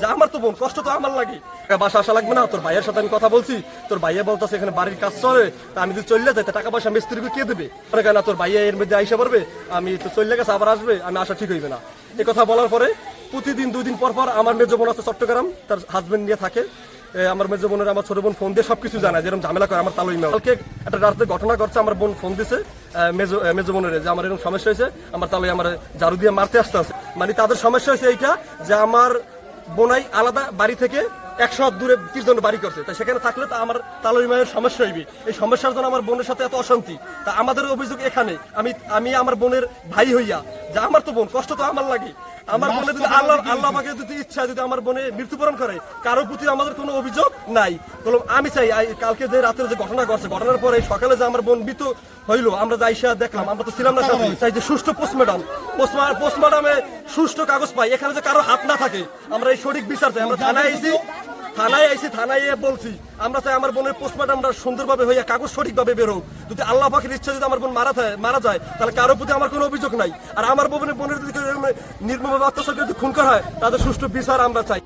যে আমার তো বোন, কষ্ট তো আমার লাগে। বাসা আসা লাগবে না, তোর ভাইয়ের সাথে আমি কথা বলছি। তোর ভাইয়া বলতেছে এখানে বাড়ির কাজ চলে, তা আমি যদি চললে যাই টাকা পয়সা মিস্ত্রিকে কে দেবে। না, তোর ভাইয়া এর মধ্যে আইসা পারবে আমি তো চললে গেছে, আবার আসবে, আমি আসা ঠিক হইবে না। এই কথা বলার পরে প্রতিদিন, দুই দিন পর পর আমার মেজ বোন আছে চট্টগ্রাম, তার হাজবেন্ড নিয়ে থাকে। আমার মেজ বোনের, আমার ছোট বোন ফোন দিয়ে সবকিছু জানায়, যেরকম ঝামেলা করে আমার তালুই মেয়ে। কালকে একটা রাতে ঘটনা ঘটছে, আমার বোন ফোন দিছে মেজো মেজো বোনের, যে আমার এরকম সমস্যা হয়েছে, আমার তালুই আমার ঝাড়ু দিয়ে মারতে আসতে আছে মানে তাদের সমস্যা হয়েছে এইটা যে আমার বোনাই আলাদা বাড়ি থেকে একশো দূরে জন বাড়ি করছে। তাই সেখানে থাকলে তা আমার তালুই মায়ের সমস্যা হইবে। এই সমস্যার জন্য আমার বোনের সাথে এত অশান্তি। তা আমাদের অভিযোগ এখানে। আমি আমি আমার বোনের ভাই হইয়া যে আমার তো বোন কষ্ট তো আমার লাগে। আমার বোনে যদি আল্লাহ আল্লাহ পাকে যদি ইচ্ছা যদি আমার বোনে মৃত্যুবরণ করে কারও প্রতি আমাদের কোনো অভিযোগ নাই। বললাম আমি চাই কালকে যে রাতের যে ঘটনা ঘটছে ঘটনার পরে সকালে যে আমার বোন মৃত্যু হইল আমরা যাই সে দেখলাম আমরা তো ছিলাম না সাথে। চাই যে সুষ্ঠু পোস্টমর্টম পোস্টমর্টমে সুষ্ঠু কাগজ পাই এখানে যে কারও হাত না থাকে আমরা এই সঠিক বিচার চাই। আমরা থানায় আইছি থানায় আইসি থানায় বলছি, আমরা চাই আমার বোনের পোস্টমর্টমটা সুন্দরভাবে হইয়া কাগজ সঠিকভাবে বেরো যদি আল্লাহ পাখির ইচ্ছা যদি আমার বোন মারা যায় মারা যায়, তাহলে কারও প্রতি আমার কোনো অভিযোগ নাই। আর আমার বোনের বোনের যদি নির্মমভাবে অত্যাচার যদি খুন করা হয়, তাদের সুষ্ঠু বিচার আমরা চাই।